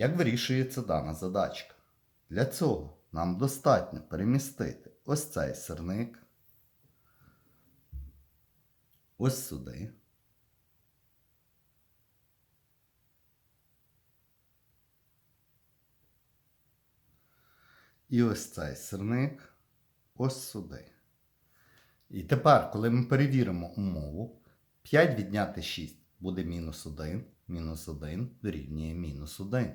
Як вирішується дана задачка? Для цього нам достатньо перемістити ось цей сирник ось сюди. І ось цей сирник ось сюди. І тепер, коли ми перевіримо умову, 5 відняти 6 буде мінус 1, мінус 1 дорівнює мінус 1.